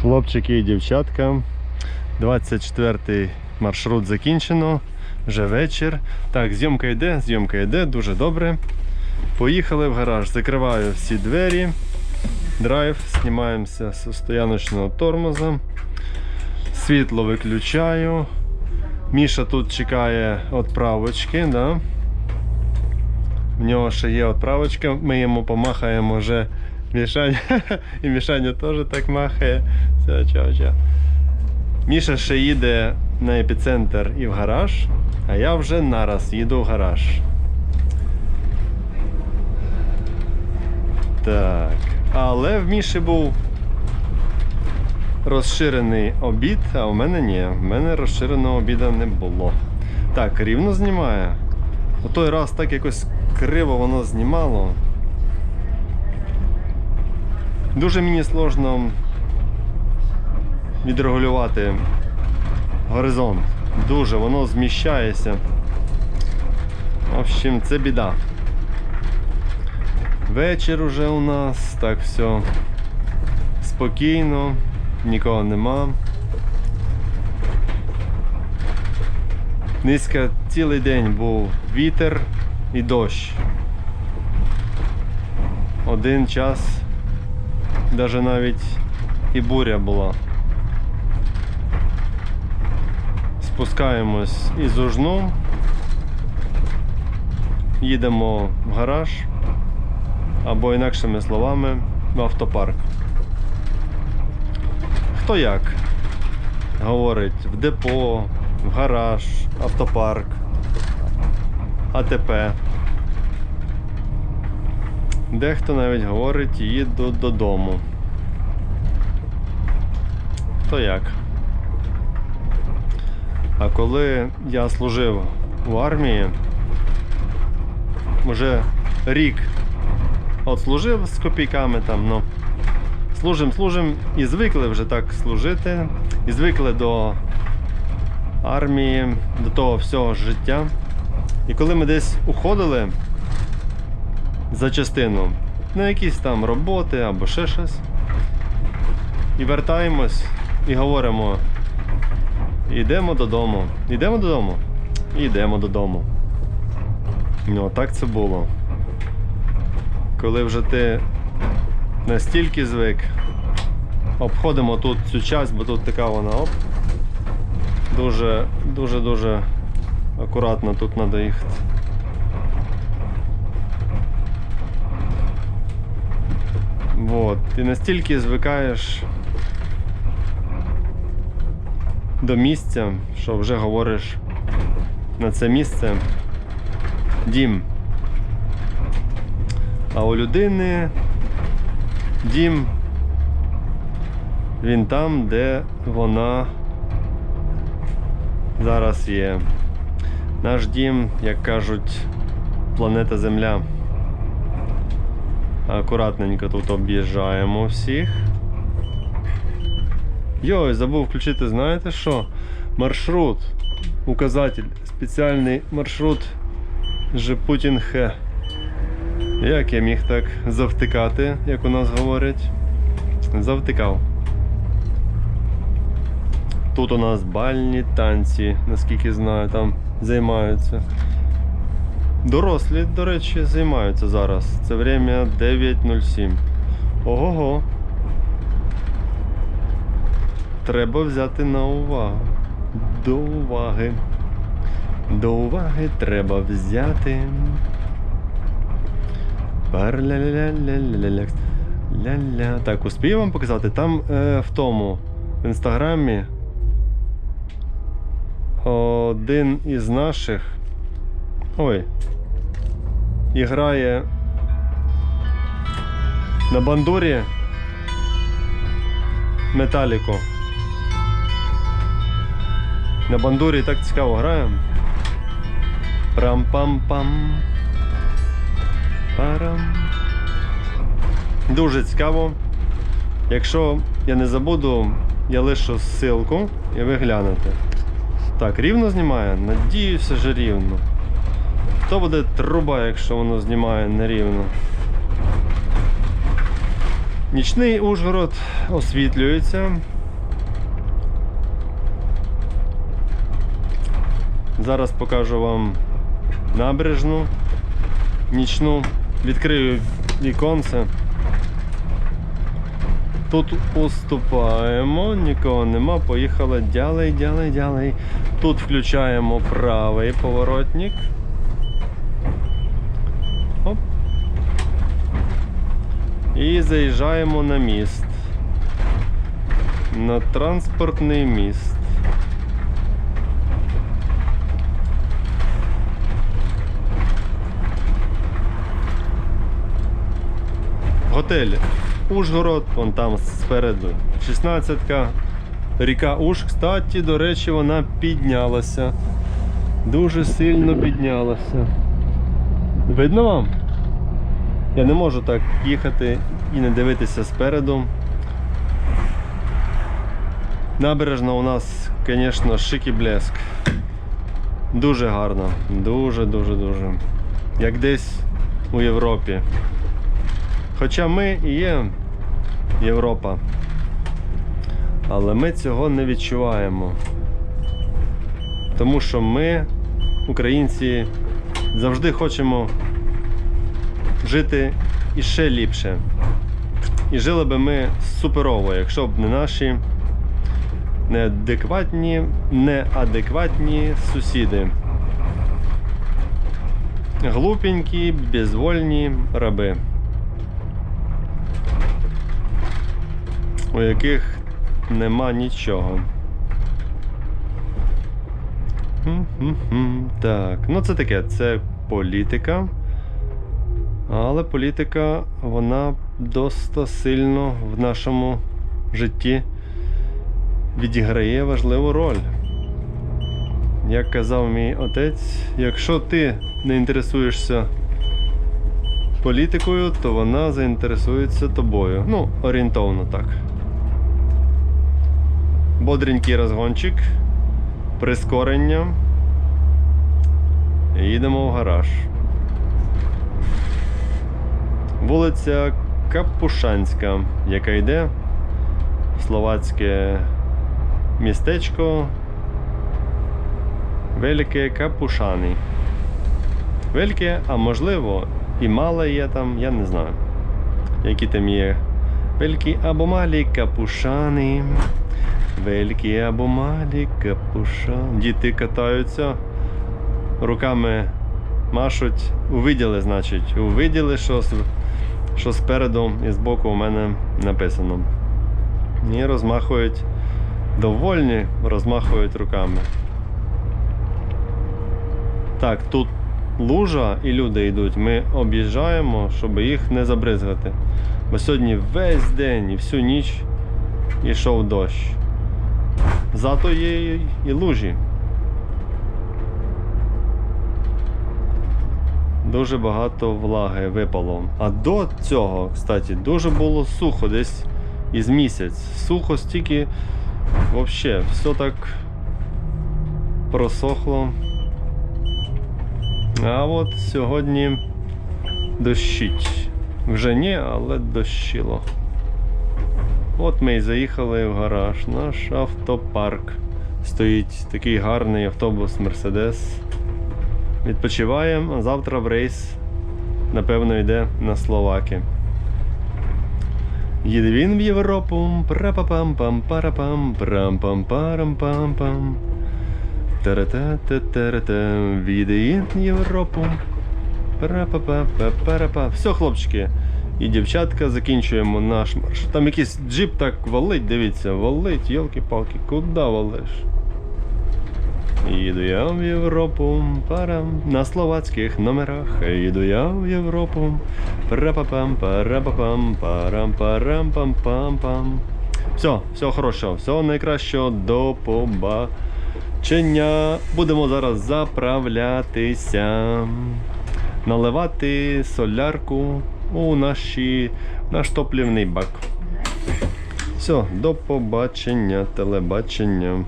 Хлопчики і дівчатка. 24-й маршрут закінчено. Вже вечір. Так, зйомка йде, зйомка йде, дуже добре. Поїхали в гараж. Закриваю всі двері. Драйв, знімаємося з стояночного тормоза. Світло виключаю. Міша тут чекає відправочки, да? В нього ще є відправочка, ми йому помахаємо вже Мішаня. І Мішаня теж так махає. Все, чао, чао. Міша ще їде на епіцентр і в гараж, а я вже нараз їду в гараж. Так. Але в Міші був розширений обід, а в мене ні. В мене розширеного обіда не було. Так, рівно знімає. У той раз так якось криво воно знімало. Дуже мені сложно відрегулювати горизонт. Дуже воно зміщається. В общем, це біда. Вечір уже у нас, так все спокійно, нікого нема. Низько цілий день був вітер і дощ. Один час навіть навіть і буря була. Спускаємось із Ужну, їдемо в гараж або інакшими словами в автопарк. Хто як? Говорить в депо, в гараж, автопарк, АТП. Дехто навіть говорить їду додому. Хто як? А коли я служив в армії, вже рік от служив з копійками там, ну. Служим, служим і звикли вже так служити, і звикли до армії, до того всього життя. І коли ми десь уходили за частину на якісь там роботи або ще щось, і вертаємось і говоримо: йдемо додому, йдемо додому, йдемо додому. Ну, так це було. Коли вже ти настільки звик, обходимо тут цю часть, бо тут така вона оп. Дуже, дуже, дуже акуратно тут треба їхати. Вот. Ти настільки звикаєш до місця, що вже говориш на це місце дім. А у людини дім він там, де вона зараз є. Наш дім, як кажуть, планета Земля. Акуратненько тут об'їжджаємо всіх. Йой, забув включити, знаєте що? Маршрут. Указатель. Спеціальний маршрут Жепутін Х. Як я міг так завтикати, як у нас говорять? Завтикав. Тут у нас бальні танці, наскільки знаю, там займаються. Дорослі, до речі, займаються зараз. Це время 9.07. Ого-го. Треба взяти на увагу. До уваги. До уваги треба взяти. Ля-ля. Так, успію вам показати? Там е, в тому в інстаграмі один із наших. Ой. І грає на бандурі Металіку. На бандурі так цікаво граємо. Прам-пам-пам. Парам. Дуже цікаво. Якщо я не забуду, я лишу ссылку і ви глянете. Так, рівно знімає? Надіюся, що рівно. То буде труба, якщо воно знімає нерівно. Нічний Ужгород освітлюється. Зараз покажу вам набережну нічну. Відкрию віконце. Тут уступаємо, нікого нема, поїхали дялей, дялей, дялей. Тут включаємо правий поворотник. І заїжджаємо на міст. На транспортний міст. Готель Ужгород, вон там спереду. 16-ка. Ріка Уж, кстати, до речі, вона піднялася. Дуже сильно піднялася. Видно вам? Я не можу так їхати і не дивитися спереду. Набережна у нас, звісно, шик блеск. Дуже гарно. Дуже, дуже, дуже. Як десь у Європі. Хоча ми і є Європа. Але ми цього не відчуваємо. Тому що ми, українці, завжди хочемо жити іще ліпше. І жили би ми суперово, якщо б не наші неадекватні, неадекватні сусіди. Глупенькі, безвольні раби. у яких нема нічого. Так, ну це таке, це політика. Але політика, вона досить сильно в нашому житті відіграє важливу роль. Як казав мій отець, якщо ти не інтересуєшся політикою, то вона заінтересується тобою. Ну, орієнтовно так. Бодренький розгончик, прискорення. Їдемо в гараж. Вулиця Капушанська, яка йде в словацьке містечко Велике Капушани. Велике, а можливо, і мале є там, я не знаю. Які там є. Великі або малі капушани. Великі або малі капушани. Діти катаються, руками машуть. Увиділи, значить, увиділи, що, с- що спереду і збоку у мене написано. І розмахують, довольні розмахують руками. Так, тут лужа і люди йдуть. Ми об'їжджаємо, щоб їх не забризгати. Бо сьогодні весь день і всю ніч йшов дощ. Зато є і лужі. Дуже багато влаги випало. А до цього, кстати, дуже було сухо десь із місяць. Сухо стільки, взагалі, все так просохло. А от сьогодні дощить. Вже ні, але дощило. От ми і заїхали в гараж. Наш автопарк. Стоїть такий гарний автобус Мерседес. Відпочиваємо, а завтра в рейс, напевно, йде на Словаки. Їде він в Європу. Пра-па-пам-пам, парапам, прам-пам-парам-пам-пам. Та-ра-та-та-та-ра-та. Їде він в Європу. Пара-па-па-па-пара-па. Все, хлопчики. І дівчатка, закінчуємо наш маршрут. Там якийсь джип так валить, дивіться, валить, йолки-палки, куди валиш? Їду я в Європу, парам, на словацьких номерах. Їду я в Європу. Пара-па-пам, пара-па-пам, парам, парам, пам, пам, пам. Все, все хорошо, всього найкращого, до побачення. Будемо зараз заправлятися, наливати солярку у наші, наш топлівний бак. Все, до побачення, телебачення.